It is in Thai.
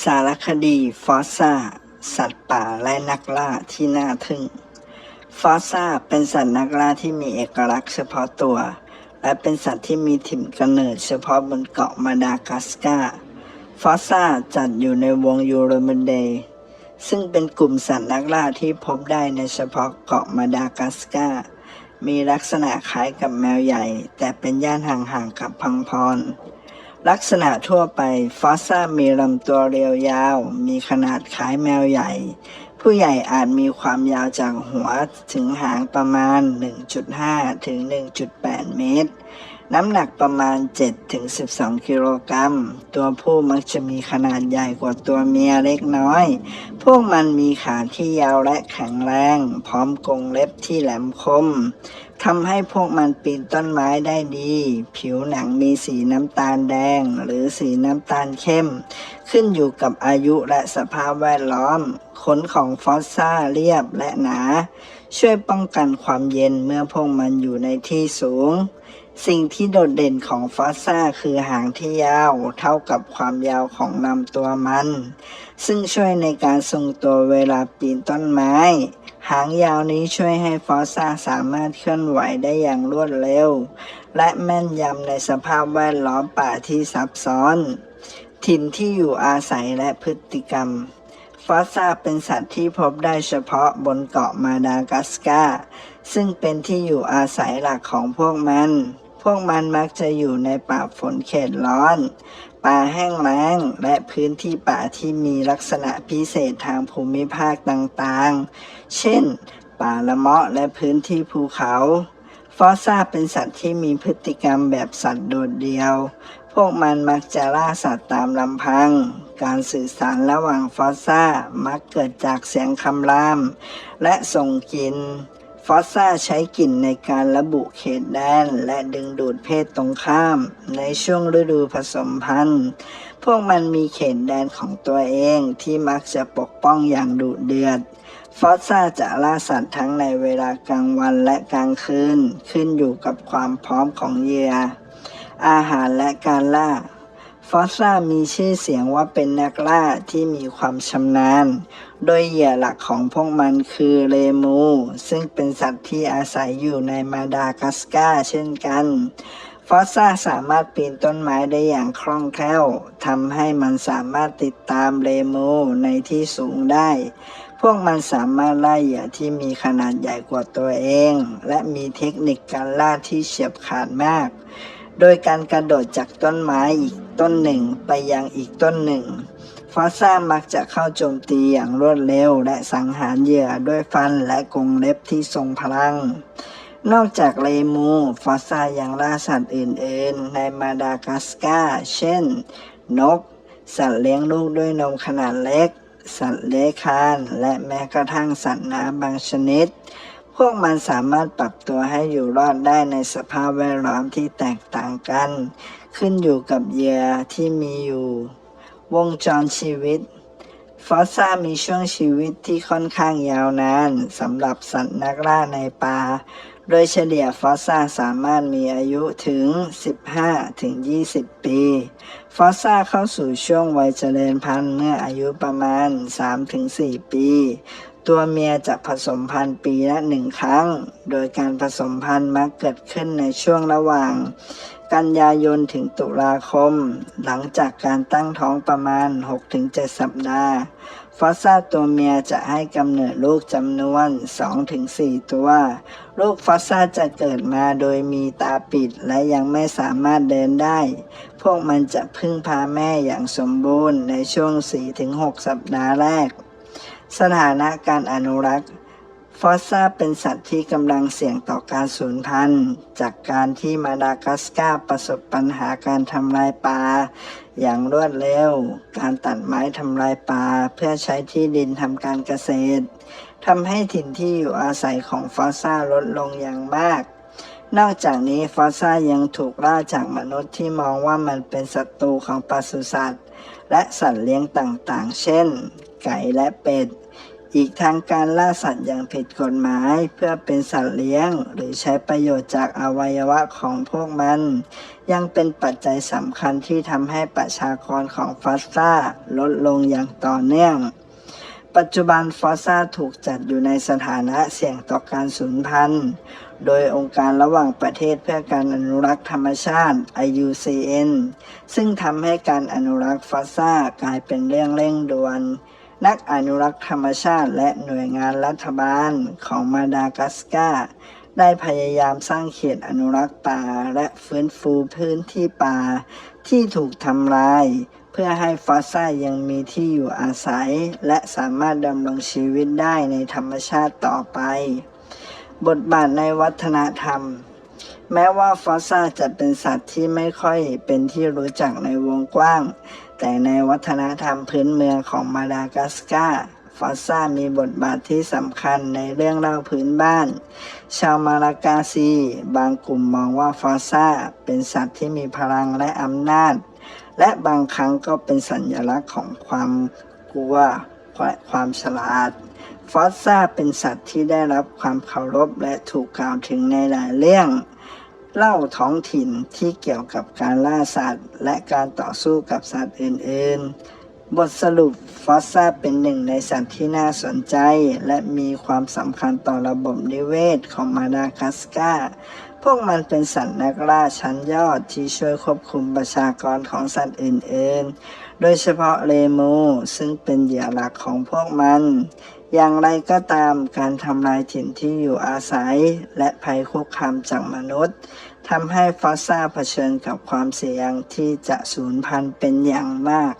สารคดีฟอสซาสัตว์ป่าและนักล่าที่น่าทึ่ง ฟอสซาเป็นสัตว์นักล่าที่มีเอกลักษณ์เฉพาะตัว และเป็นสัตว์ที่มีถิ่นกำเนิดเฉพาะบนเกาะมาดากัสการ์ฟอสซาจัดอยู่ในวงยูโรเมนเดย์ซึ่งเป็นกลุ่มสัตว์นักล่าที่พบได้ในเฉพาะเกาะมาดากัสการ์มีลักษณะคล้ายกับแมวใหญ่ แต่เป็นย่านห่างๆกับพังพร ลักษณะทั่วไปฟอสซ่ามีลำตัวเรียวยาว มีขนาดคล้ายแมวใหญ่ ผู้ใหญ่อาจมีความยาวจากหัวถึงหางประมาณ 1.5 ถึง 1.8 เมตร น้ำหนักประมาณ 7 ถึง 12 กิโลกรัม ตัวผู้มักจะมีขนาดใหญ่กว่าตัวเมียเล็กน้อย พวกมันมีขาที่ยาวและแข็งแรง พร้อมกรงเล็บที่แหลมคม ทำให้พวกมันปีนต้นไม้ได้ดี ผิวหนังมีสีน้ำตาลแดง หรือสีน้ำตาลเข้ม ขึ้นอยู่กับอายุและสภาพแวดล้อม ขนของฟอสซ่าเรียบและหนา ช่วยป้องกันความเย็นเมื่อพวกมันอยู่ในที่สูง สิ่งที่โดดเด่นของฟอสซ่าคือหางที่ยาว เท่ากับความยาวของลำตัวมัน ซึ่งช่วยในการทรงตัวเวลาปีนต้นไม้ หางยาวนี้ช่วยให้ฟอสซาสามารถเคลื่อนไหวได้อย่างรวดเร็ว และแม่นยำในสภาพแวดล้อมป่าที่ซับซ้อน ถิ่นที่อยู่อาศัยและพฤติกรรม ฟอสซาเป็นสัตว์ที่พบได้เฉพาะบนเกาะมาดากัสการ์ซึ่งเป็นที่อยู่อาศัยหลักของพวกมัน พวกมันมักจะอยู่ในป่าฝนเขตร้อน ป่าแห้งแล้ง และพื้นที่ป่าที่มีลักษณะพิเศษทางภูมิภาคต่างๆ เช่น ป่าละเมาะและพื้นที่ภูเขา ฟอสซาเป็นสัตว์ที่มีพฤติกรรมแบบสัตว์โดดเดี่ยว พวกมันมักจะล่าสัตว์ตามลำพัง การสื่อสารระหว่างฟอสซามักเกิดจากเสียงคำราม และส่งกลิ่น ฟอสซ่าใช้กลิ่นในการระบุเขตแดน และดึงดูดเพศตรงข้าม ในช่วงฤดูผสมพันธุ์ พวกมันมีเขตแดนของตัวเองที่มักจะปกป้องอย่างดุเดือด ฟอสซ่าจะล่าสัตว์ทั้งในเวลากลางวันและกลางคืน ขึ้นอยู่กับความพร้อมของเหยื่ออาหารและการล่า ฟอสซ่ามีชื่อเสียงว่าเป็นนักล่าที่มีความชำนาญ โดยเหยื่อหลักของพวกมันคือเลมู ซึ่งเป็นสัตว์ที่อาศัยอยู่ในมาดากัสการ์เช่นกัน ฟอสซ่าสามารถปีนต้นไม้ได้อย่างคล่องแคล่วทำให้มันสามารถติดตามเลมูในที่สูงได้ พวกมันสามารถล่าเหยื่อที่มีขนาดใหญ่กว่าตัวเอง และมีเทคนิคการล่าที่เฉียบขาดมาก โดยการกระโดดจากต้นไม้อีกต้นหนึ่งไปยังอีกต้นหนึ่ง ฟอสซ่ามักจะเข้าโจมตีอย่างรวดเร็วและสังหารเหยื่อด้วยฟันและกรงเล็บที่ทรงพลัง นอกจากเลมู ฟอสซ่ายังล่าสัตว์อื่นๆ ในมาดากัสการ์เช่น นก สัตว์เลี้ยงลูกด้วยนมขนาดเล็ก สัตว์เลื้อยคลาน และแม้กระทั่งสัตว์น้ำบางชนิด พวกมันสามารถปรับตัวให้อยู่รอดได้ในสภาพแวดล้อมที่แตกต่างกัน ขึ้นอยู่กับเหยื่อที่มีอยู่ วงจรชีวิต ฟอสซ่ามีช่วงชีวิตที่ค่อนข้างยาวนานสำหรับสัตว์นักล่าในป่า โดยเฉลี่ยฟอสซ่าสามารถมีอายุถึง 15-20ปี ฟอสซ่าเข้าสู่ช่วงวัยเจริญพันธุ์เมื่ออายุประมาณ 3-4 ปี ตัวเมียจะผสมพันธุ์ปีละหนึ่งครั้ง โดยการผสมพันธุ์มักเกิดขึ้นในช่วงระหว่าง กันยายนถึงตุลาคม หลังจากการตั้งท้องประมาณ 6-7 สัปดาห์ ฟอสซาตัวเมียจะให้กำเนิดลูกจำนวน 2-4 ตัว ลูกฟอสซาจะเกิดมาโดยมีตาปิดและยังไม่สามารถเดินได้ พวกมันจะพึ่งพาแม่อย่างสมบูรณ์ในช่วง 4-6 สัปดาห์แรก สถานะการอนุรักษ์ ฟอสซาเป็นสัตว์ที่กำลังเสี่ยงต่อการสูญพันธุ์ จากการที่มาดากัสการ์ประสบปัญหาการทำลายป่าอย่างรวดเร็ว การตัดไม้ทำลายป่าเพื่อใช้ที่ดินทำการเกษตรทำให้ถิ่นที่อยู่อาศัยของฟอสซาลดลงอย่างมาก นอกจากนี้ฟอสซายังถูกล่าจากมนุษย์ที่มองว่ามันเป็นศัตรูของปศุสัตว์ และสัตว์เลี้ยงต่างๆ เช่น ไก่และเป็ด อีกทางการล่าสัตว์อย่างผิดกฎหมาย เพื่อเป็นสัตว์เลี้ยง หรือใช้ประโยชน์จากอวัยวะของพวกมัน ยังเป็นปัจจัยสำคัญที่ทำให้ประชากรของฟอสซ่าลดลงอย่างต่อเนื่อง ปัจจุบันฟอสซ่าถูกจัดอยู่ในสถานะเสี่ยงต่อการสูญพันธุ์ โดยองค์การระหว่างประเทศเพื่อการอนุรักษ์ธรรมชาติ IUCN ซึ่งทำให้การอนุรักษ์ฟอสซ่ากลายเป็นเรื่องเร่งด่วน นักอนุรักษ์ธรรมชาติและหน่วยงานรัฐบาลของมาดากัสการ์ได้พยายามสร้างเขตอนุรักษ์ป่าและฟื้นฟูพื้นที่ป่าที่ถูกทำลาย เพื่อให้ฟอสซ่ายังมีที่อยู่อาศัย และสามารถดำรงชีวิตได้ในธรรมชาติต่อไป บทบาทในวัฒนธรรม แม้ว่าฟอสซ่าจะเป็นสัตว์ที่ไม่ค่อยเป็นที่รู้จักในวงกว้าง แต่ในวัฒนธรรมพื้นเมืองของมาดากัสการ์ฟอสซามีบทบาทที่สำคัญในเรื่องเล่าพื้นบ้าน ชาวมาลากาซี บางกลุ่มมองว่าฟอสซาเป็นสัตว์ที่มีพลังและอำนาจ และบางครั้งก็เป็นสัญลักษณ์ของความกลัวและความฉลาด ฟอสซาเป็นสัตว์ที่ได้รับความเคารพและถูกกล่าวถึงในหลายเรื่อง เล่าท้องถิ่นที่เกี่ยวกับการล่าสัตว์ และการต่อสู้กับสัตว์อื่น ๆ บทสรุปฟอสซาเป็นหนึ่งในสัตว์ที่น่าสนใจ และมีความสำคัญต่อระบบนิเวศของมาดากัสการ์พวกมันเป็นสัตว์นักล่าชั้นยอดที่ช่วยควบคุมประชากรของสัตว์อื่นๆ โดยเฉพาะเลมู ซึ่งเป็นเหยื่อหลักของพวกมัน อย่างไรก็ตามการทำลายถิ่นที่อยู่อาศัย และภัยคุกคามจากมนุษย์ทำให้ฟอสซาเผชิญกับความเสี่ยงที่จะสูญพันธุ์เป็นอย่างมาก